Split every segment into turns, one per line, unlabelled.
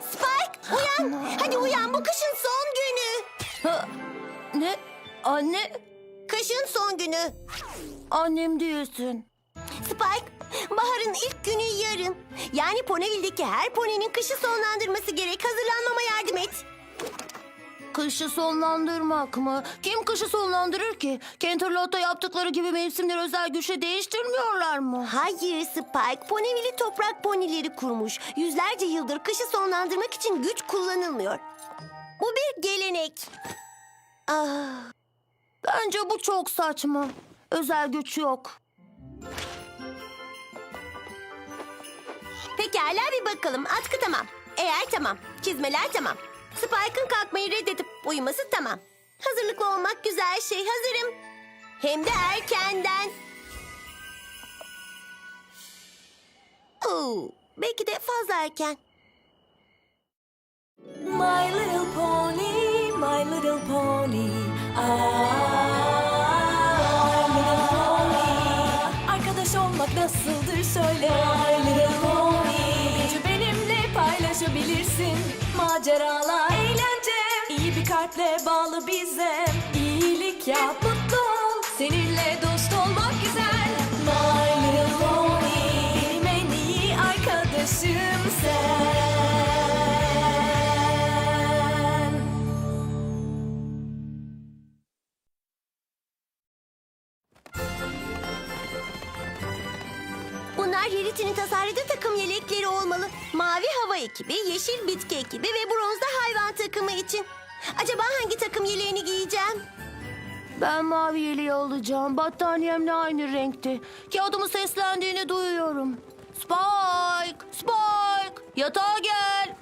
Spike uyan. Hadi uyan bu kışın son günü.
Ne? Anne,
Kışın son günü.
annem değilsin.
Spike, baharın ilk günü yarın. Yani Ponyville'deki her poninin kışı sonlandırması gerek. Hazırlanmama yardım et.
Kışı sonlandırmak mı? Kim kışı sonlandırır ki? Canterlot'ta yaptıkları gibi mevsimleri özel güçle değiştirmiyorlar mı?
Hayır Spike, Ponyville'i toprak ponileri kurmuş. Yüzlerce yıldır kışı sonlandırmak için güç kullanılmıyor. Bu bir gelenek. Ah,
Bence bu çok saçma. Özel güç yok.
pekala bir bakalım. Atkı tamam. Eğer tamam. Çizmeler tamam. Spike'ın kalkmayı reddedip uyuması tamam. Hazırlıklı olmak güzel şey. Hazırım. Hem de erkenden. Oo, belki de fazla erken.
My little pony, my little pony. Ah, my little pony. Arkadaş olmak nasıldır söyle. My paylaşabilirsin. Maceralar, eğlence. İyi bir kalple bağlı bize. İyilik yap, mutlu ol. Seninle dost olmak güzel. My little pony. Benim en iyi arkadaşım sen.
hava ekibi, yeşil bitki ekibi ve bronzda hayvan takımı için. Acaba hangi takım yeleğini giyeceğim?
Ben mavi yeleği alacağım. Battaniyemle aynı renkti. Kağıdımı seslendiğini duyuyorum. Spike! Spike! Yatağa gel!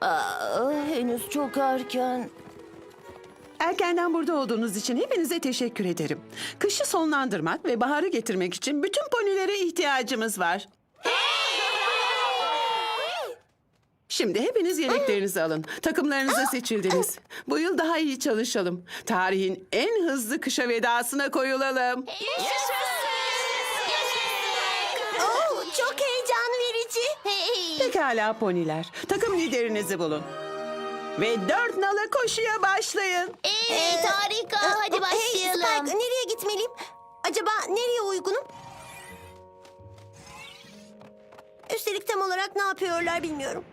Aa, henüz çok erken.
Erkenden burada olduğunuz için hepinize teşekkür ederim. Kışı sonlandırmak ve baharı getirmek için bütün ponilere ihtiyacımız var. Şimdi hepiniz yeleklerinizi alın. Takımlarınıza seçildiniz. Bu yıl daha iyi çalışalım. Tarihin en hızlı kışa vedasına koyulalım.
Oo, çok heyecan verici.
Pekala poniler. Takım liderinizi bulun. Ve dört nala koşuya başlayın.
Evet harika. Hadi başlayalım. Hey Spike nereye gitmeliyim? Acaba nereye uygunum? Üstelik tam olarak ne yapıyorlar bilmiyorum.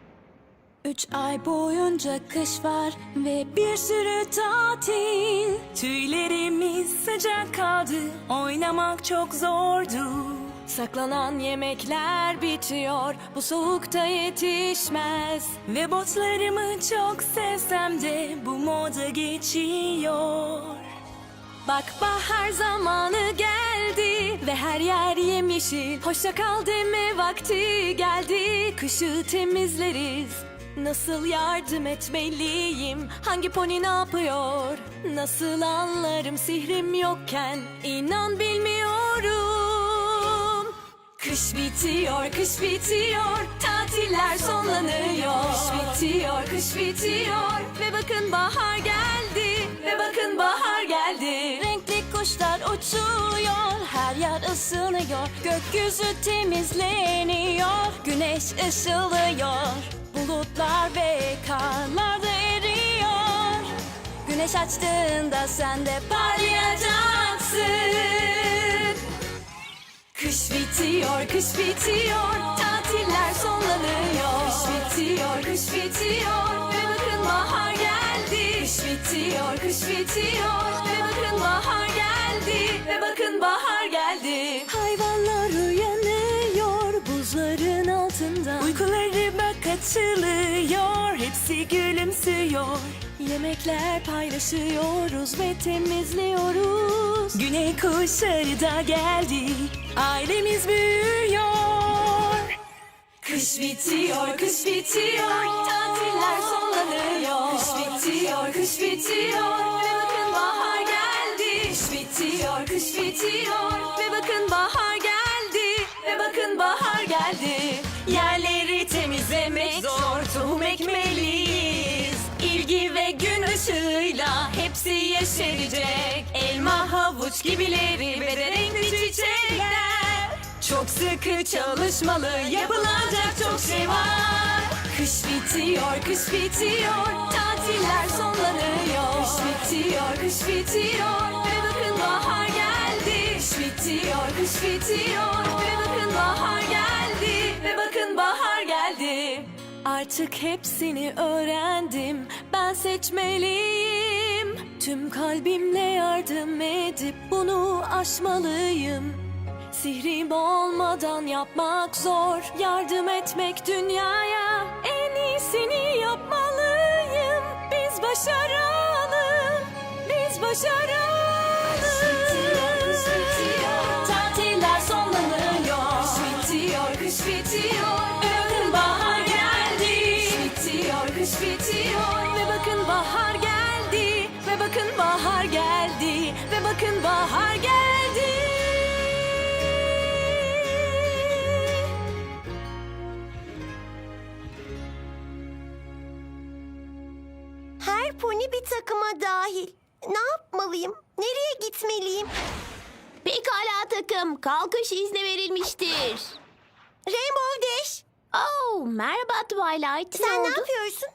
Üç ay boyunca kış var ve bir sürü tatil Tüylerimiz sıcak kaldı, oynamak çok zordu Saklanan yemekler bitiyor, bu soğukta yetişmez Ve botlarımı çok sevsem de bu moda geçiyor Bak bahar zamanı geldi ve her yer yemyeşil. Hoşça kal deme vakti geldi. Kışı temizleriz. Nasıl yardım etmeliyim? Hangi pony ne yapıyor? Nasıl anlarım sihrim yokken? İnan bilmiyorum. Kış bitiyor, kış bitiyor, tatiller sonlanıyor. Kış bitiyor, kış bitiyor ve bakın bahar geldi. Ve bakın bahar geldi. Renkli kuşlar uçuyor, her yer ısınıyor. Gökyüzü temizleniyor, güneş ışıldıyor. Bulutlar ve karlar da eriyor. Güneş açtığında sen de parlayacaksın. Kış bitiyor, kış bitiyor, tatiller sonlanıyor. Kış bitiyor, kış bitiyor ve bakın bahar geldi. Kış bitiyor, kış bitiyor ve bakın bahar geldi. Ve bakın bahar geldi. Hayvanlar uyanıyor buzların altında. Uykuları açılıyor, hepsi gülümsüyor. Yemekler paylaşıyoruz ve temizliyoruz. Güney kuşları da geldi, ailemiz büyüyor. Kış bitiyor, kış bitiyor, tatiller sonlanıyor. Kış bitiyor, kış bitiyor ve bakın bahar geldi. Kış bitiyor, kış bitiyor ve bakın bahar geldi. Ve bakın bahar geldi. Yerleri hepsi yeşerecek. Elma, havuç gibileri ve de renkli çiçek. Çok sıkı çalışmalı yapılacak çok şey var. Kış bitiyor, kış bitiyor. Tatiller sonlanıyor. Kış bitiyor, kış bitiyor. Ve bakın bahar geldi. Kış bitiyor, kış bitiyor. Ve bakın bahar geldi. Ve bakın bahar geldi. Artık hepsini öğrendim. Ben seçmeliyim Tüm kalbimle yardım edip bunu aşmalıyım. Sihrim olmadan yapmak zor. Yardım etmek dünyaya En iyisini yapmalıyım. Biz başaralım. Biz başaralım
takıma dahil. Ne yapmalıyım? Nereye gitmeliyim?
Pekala takım. Kalkış izni verilmiştir.
Rainbow Dash,
Oh, merhaba Twilight.
sen ne
oldu?
yapıyorsun?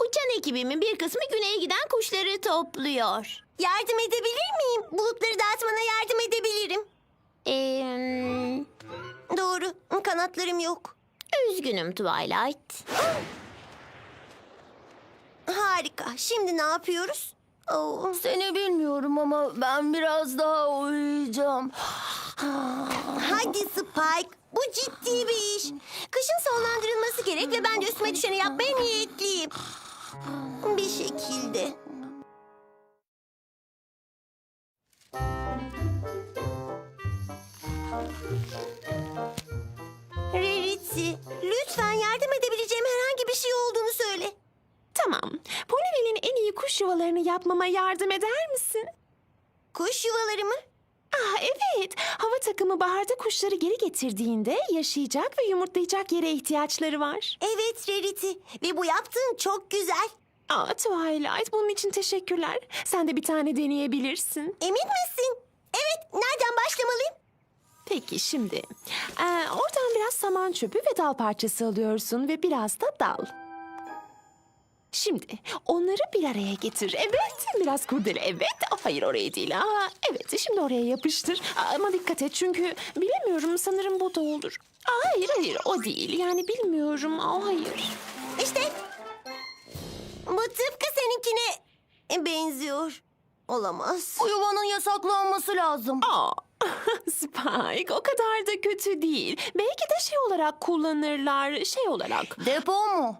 Uçan ekibimin bir kısmı güneye giden kuşları topluyor.
Yardım edebilir miyim? Bulutları dağıtmana yardım edebilirim.
Ee,
Doğru, kanatlarım yok.
üzgünüm Twilight.
Harika. Şimdi ne yapıyoruz? Oo.
Seni bilmiyorum ama ben biraz daha uyuyacağım.
Hadi Spike. Bu ciddi bir iş. Kışın sonlandırılması gerek ve ben de üstüme düşeni yapmaya niyetliyim. Bir şekilde. Rarity, lütfen yardım edebileceğim herhangi bir şey olduğunu söyle.
Tamam. Ponyville'in en iyi kuş yuvalarını yapmama yardım eder misin?
Kuş yuvaları mı?
Ah evet. Hava takımı baharda kuşları geri getirdiğinde yaşayacak ve yumurtlayacak yere ihtiyaçları var.
Evet Rarity ve bu yaptığın çok güzel.
Aa Twilight bunun için teşekkürler. Sen de bir tane deneyebilirsin.
Emin misin? Evet, nereden başlamalıyım?
Peki şimdi. Ee, oradan biraz saman çöpü ve dal parçası alıyorsun ve biraz da dal. Şimdi onları bir araya getir. Evet, biraz kurdele. Evet, Aa, hayır oraya değil. Aa, evet, şimdi oraya yapıştır. Aa, Ama dikkat et çünkü bilemiyorum sanırım bu da olur. Aa, hayır, hayır o değil. Yani bilmiyorum. Aa, hayır.
İşte bu tıpkı seninkine benziyor. Olamaz.
Bu yuvanın yasaklanması lazım.
Aa, Spike o kadar da kötü değil. Belki de şey olarak kullanırlar. Şey olarak.
Depo mu?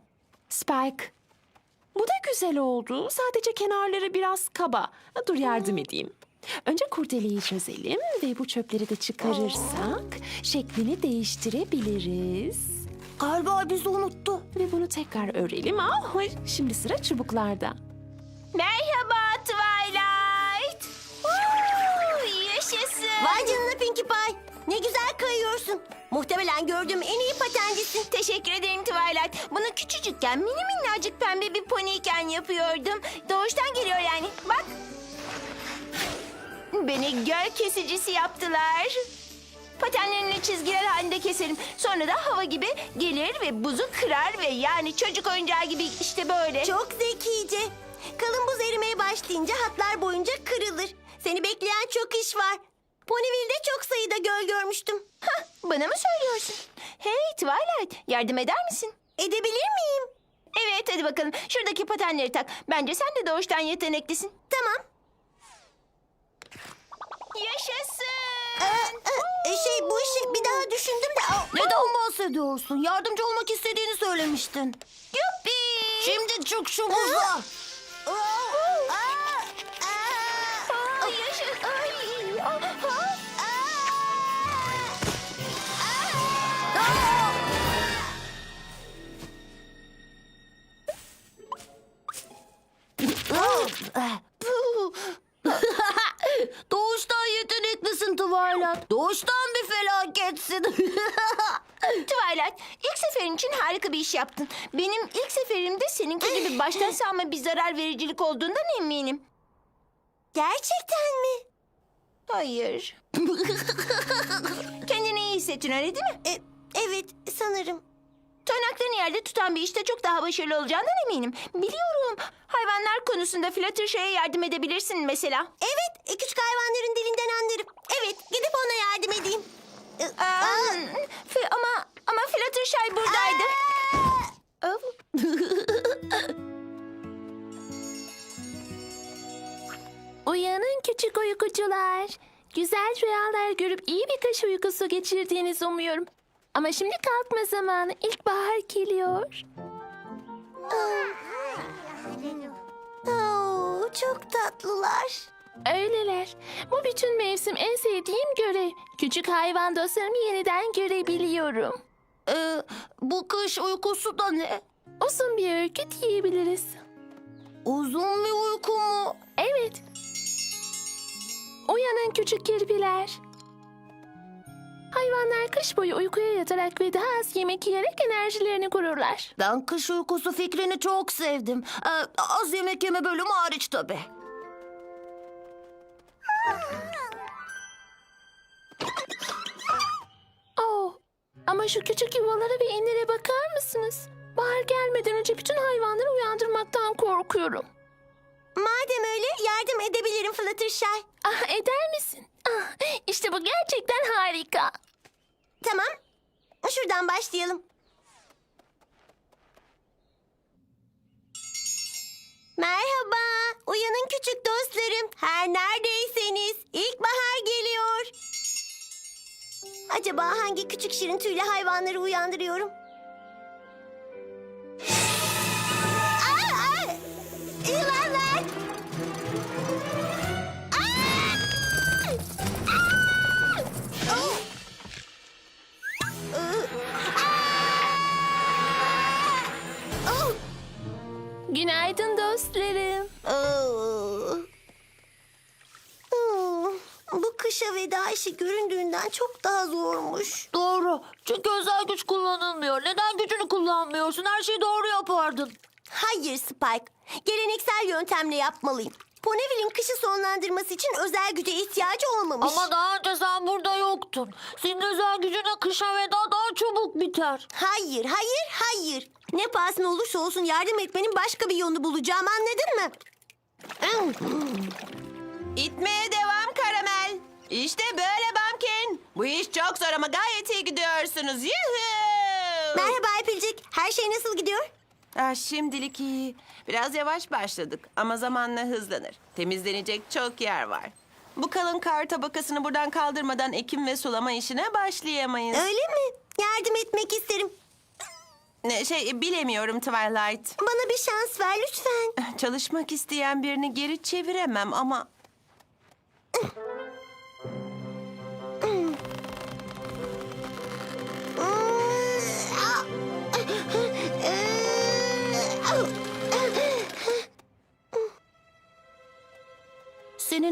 Spike. Bu da güzel oldu. Sadece kenarları biraz kaba. Dur yardım edeyim. Önce kurdeleyi çözelim ve bu çöpleri de çıkarırsak şeklini değiştirebiliriz.
Galiba bizi unuttu.
Ve bunu tekrar örelim. Ah, şimdi sıra çubuklarda.
Merhaba Twilight. Woo, yaşasın.
Vay canına Pinkie Pie. Ne güzel kayıyorsun. Muhtemelen gördüğüm en iyi patencisin.
Teşekkür ederim Twilight. Bunu küçücükken mini minnacık pembe bir poniyken yapıyordum. Doğuştan geliyor yani. Bak. Beni göl kesicisi yaptılar. Patenlerini çizgiler halinde keserim. Sonra da hava gibi gelir ve buzu kırar ve yani çocuk oyuncağı gibi işte böyle.
Çok zekice. Kalın buz erimeye başlayınca hatlar boyunca kırılır. Seni bekleyen çok iş var. Ponyville'de çok sayıda göl görmüştüm.
Hah, bana mı söylüyorsun? Hey Twilight yardım eder misin?
Edebilir miyim?
Evet hadi bakalım şuradaki patenleri tak. Bence sen de doğuştan yeteneklisin.
Tamam.
Yaşasın.
Ee, e, şey bu işi bir daha düşündüm de... Aa,
Neden bahsediyorsun? Yardımcı olmak istediğini söylemiştin. Yuppi. Şimdi çık şu buza.
aa,
Doğuştan yeteneklisin Twilight. Doğuştan bir felaketsin. Twilight, ilk seferin için harika bir iş yaptın. Benim ilk seferimde seninki gibi baştan savma bir zarar vericilik olduğundan eminim.
Gerçekten mi?
Hayır. Kendini iyi hissettin öyle değil mi?
E, evet sanırım.
Tırnaklarını yerde tutan bir işte çok daha başarılı olacağından eminim. Biliyorum. Hayvanlar konusunda Fluttershy'e yardım edebilirsin mesela.
Evet e, küçük hayvanların dilinden anlarım. Evet gidip ona yardım edeyim. E,
Aa, F- ama ama Fluttershy buradaydı.
Uyanın küçük uykucular. Güzel rüyalar görüp iyi bir kış uykusu geçirdiğinizi umuyorum. Ama şimdi kalkma zamanı. İlkbahar geliyor.
Oo, çok tatlılar.
Öyleler. Bu bütün mevsim en sevdiğim görev. Küçük hayvan dostlarımı yeniden görebiliyorum.
Ee, bu kış uykusu da ne?
Uzun bir öykü diyebiliriz.
Uzun bir uyku mu?
Evet. Uyanın küçük kirpiler. Hayvanlar kış boyu uykuya yatarak ve daha az yemek yiyerek enerjilerini korurlar.
Ben kış uykusu fikrini çok sevdim. Ee, az yemek yeme bölümü hariç tabii.
Oh, ama şu küçük yuvalara ve inlere bakar mısınız? Bahar gelmeden önce bütün hayvanları uyandırmaktan korkuyorum.
Madem öyle yardım edebilirim Fluttershy.
Ah eder misin? İşte bu gerçekten harika.
Tamam. Şuradan başlayalım. Merhaba. Uyanın küçük dostlarım. Her neredeyseniz ilkbahar geliyor. Acaba hangi küçük şirin tüylü hayvanları uyandırıyorum? Aa, aa! Yılanlar! İşi göründüğünden çok daha zormuş.
Doğru. Çünkü özel güç kullanılmıyor. Neden gücünü kullanmıyorsun? Her şeyi doğru yapardın.
Hayır Spike. Geleneksel yöntemle yapmalıyım. Ponyville'in kışı sonlandırması için özel güce ihtiyacı olmamış.
Ama daha önce sen burada yoktun. Senin özel gücüne kışa veda daha çabuk biter.
Hayır, hayır, hayır. Ne pahasına olursa olsun yardım etmenin başka bir yolunu bulacağım anladın mı?
İtmeye devam karamel. İşte böyle Bumpkin. Bu iş çok zor ama gayet iyi gidiyorsunuz. Yuhuu.
Merhaba Applejack. Her şey nasıl gidiyor?
Ah, şimdilik iyi. Biraz yavaş başladık ama zamanla hızlanır. Temizlenecek çok yer var. Bu kalın kar tabakasını buradan kaldırmadan ekim ve sulama işine başlayamayız.
Öyle mi? Yardım etmek isterim.
Ne, Şey bilemiyorum Twilight.
Bana bir şans ver lütfen.
Çalışmak isteyen birini geri çeviremem ama...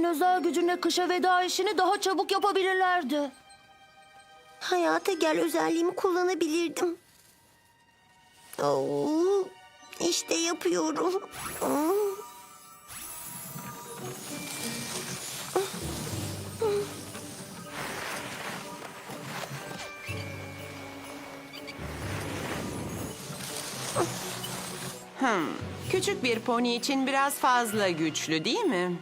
özel gücünle kışa veda işini daha çabuk yapabilirlerdi.
Hayata gel özelliğimi kullanabilirdim. Oo, işte yapıyorum. Oo.
Küçük bir pony için biraz fazla güçlü değil mi?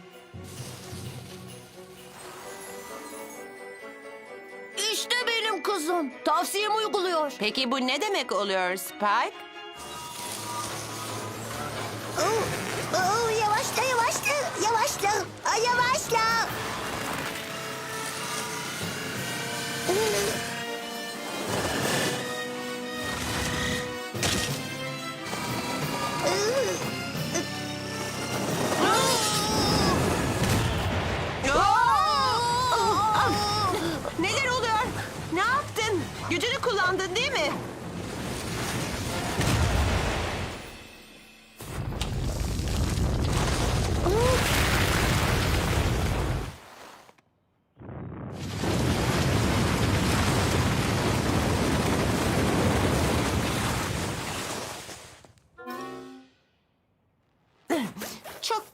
İşte benim kızım. Tavsiyemi uyguluyor.
Peki bu ne demek oluyor Spike?
Oo, oo, yavaşla yavaşla yavaşla Ay, yavaşla.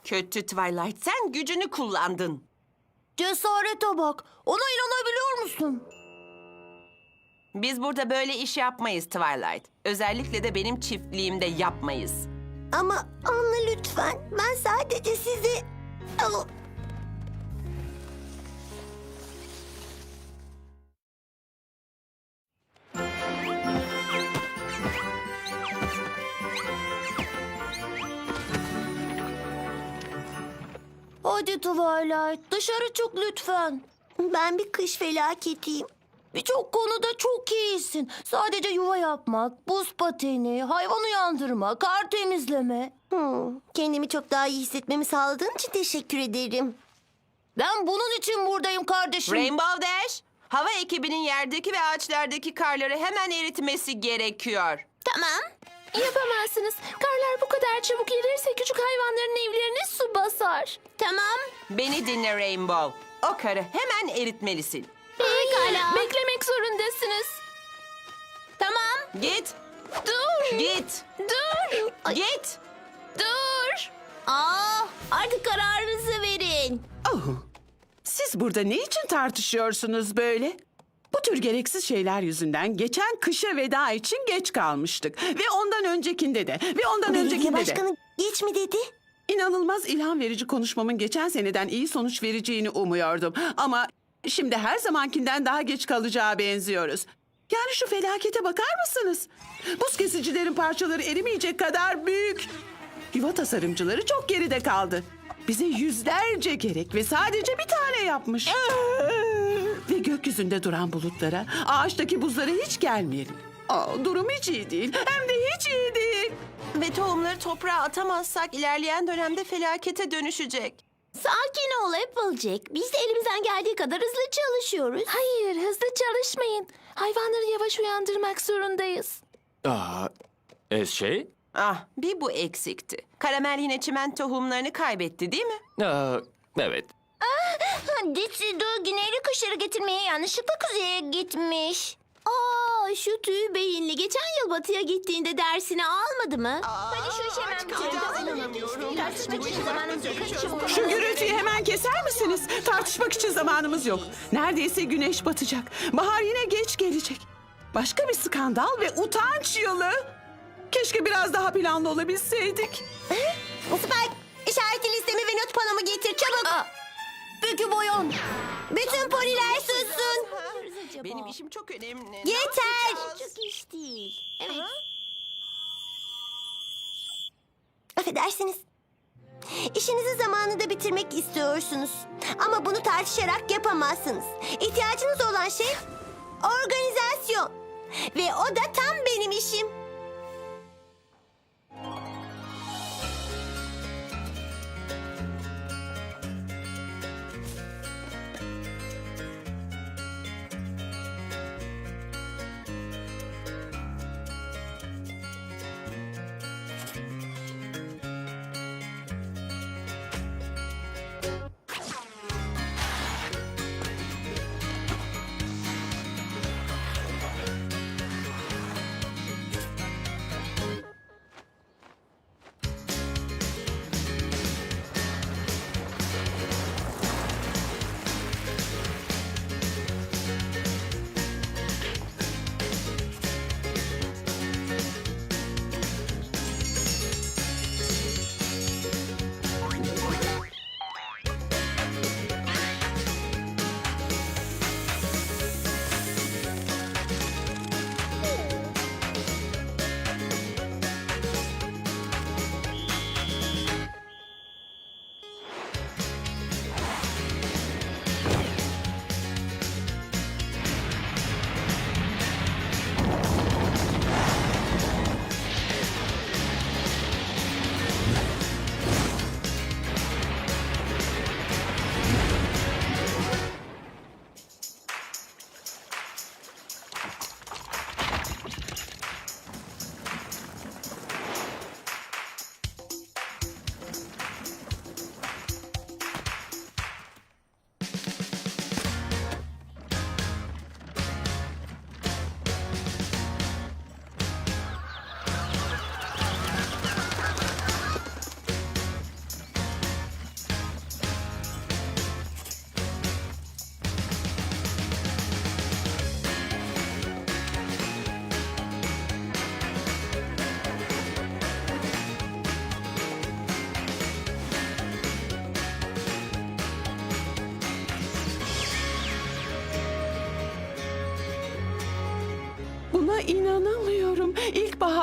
Kötü Twilight. Sen gücünü kullandın.
Cesarete bak. Ona inanabiliyor musun?
Biz burada böyle iş yapmayız Twilight. Özellikle de benim çiftliğimde yapmayız.
Ama anla lütfen. Ben sadece sizi... Oh,
Hadi Twilight dışarı çık lütfen.
Ben bir kış felaketiyim.
Birçok konuda çok iyisin. Sadece yuva yapmak, buz pateni, hayvan uyandırma, kar temizleme.
Hmm, kendimi çok daha iyi hissetmemi sağladığın için teşekkür ederim.
Ben bunun için buradayım kardeşim.
Rainbow Dash, hava ekibinin yerdeki ve ağaçlardaki karları hemen eritmesi gerekiyor.
Tamam.
Yapamazsınız. Karlar bu kadar çabuk erirse küçük hayvanların evlerine su basar.
Tamam.
Beni dinle Rainbow. O karı hemen eritmelisin.
Pekala. Beklemek zorundasınız.
Tamam.
Git,
Dur.
git,
Dur.
git.
Dur.
Aa, artık kararınızı verin.
Oh, siz burada ne için tartışıyorsunuz böyle? Bu tür gereksiz şeyler yüzünden geçen kışa veda için geç kalmıştık. Ve ondan öncekinde de, ve ondan
Belediye
öncekinde de.
başkanı geç mi dedi?
İnanılmaz ilham verici konuşmamın geçen seneden iyi sonuç vereceğini umuyordum. Ama şimdi her zamankinden daha geç kalacağı benziyoruz. Yani şu felakete bakar mısınız? Buz kesicilerin parçaları erimeyecek kadar büyük. Yuva tasarımcıları çok geride kaldı. Bize yüzlerce gerek ve sadece bir tane yapmış. Ve gökyüzünde duran bulutlara, ağaçtaki buzlara hiç gelmeyelim. Aa, durum hiç iyi değil. Hem de hiç iyi değil.
Ve tohumları toprağa atamazsak ilerleyen dönemde felakete dönüşecek.
Sakin ol Applejack. Biz de elimizden geldiği kadar hızlı çalışıyoruz.
Hayır, hızlı çalışmayın. Hayvanları yavaş uyandırmak zorundayız.
Aa, e, şey?
Ah, bir bu eksikti. Karamel yine çimen tohumlarını kaybetti değil mi?
Aa, evet.
Decido güneyli kışları getirmeye yanlışlıkla kuzeye gitmiş. Aa, şu tüy beyinli geçen yıl batıya gittiğinde dersini almadı mı? Hadi şu işi hemen bitirelim. Tartışmak için zamanımız yok. Hadi çabuk.
Şu gürültüyü hemen keser misiniz? Tartışmak için zamanımız yok. Neredeyse güneş batacak. Bahar yine geç gelecek. Başka bir skandal ve utanç yılı. Keşke biraz daha planlı olabilseydik.
Spike, işaretli listemi ve not panomu getir çabuk.
Peki boyan.
Bütün poniler sussun.
Benim işim çok önemli.
Yeter.
Çok iş değil. Evet.
Affedersiniz. İşinizi zamanında bitirmek istiyorsunuz. Ama bunu tartışarak yapamazsınız. İhtiyacınız olan şey organizasyon. Ve o da tam benim işim.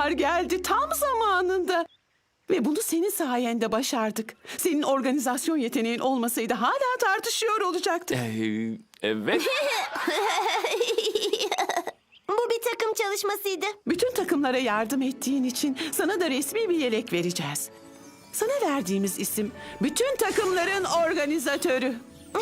İlkbahar geldi tam zamanında. Ve bunu senin sayende başardık. Senin organizasyon yeteneğin olmasaydı hala tartışıyor olacaktık.
Ee, evet.
Bu bir takım çalışmasıydı.
Bütün takımlara yardım ettiğin için sana da resmi bir yelek vereceğiz. Sana verdiğimiz isim bütün takımların organizatörü.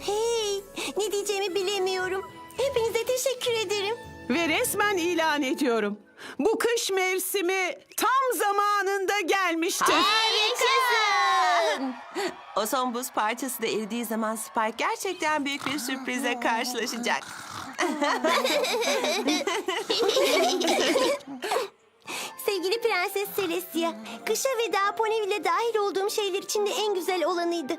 Hey, ne diyeceğimi bilemiyorum. Hepinize teşekkür ederim.
Ve resmen ilan ediyorum. Bu kış mevsimi tam zamanında gelmiştir.
Harikasın.
O son buz parçası da eridiği zaman Spike gerçekten büyük bir sürprize karşılaşacak.
Sevgili Prenses Celestia, kışa veda Ponyville'e dahil olduğum şeyler içinde en güzel olanıydı.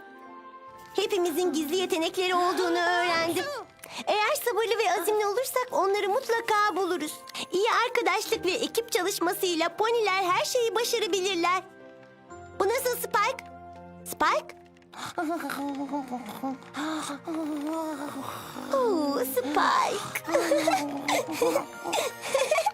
Hepimizin gizli yetenekleri olduğunu öğrendim. Eğer sabırlı ve azimli olursak onları mutlaka buluruz. İyi arkadaşlık ve ekip çalışmasıyla poniler her şeyi başarabilirler. Bu nasıl Spike? Spike? Oo, Spike.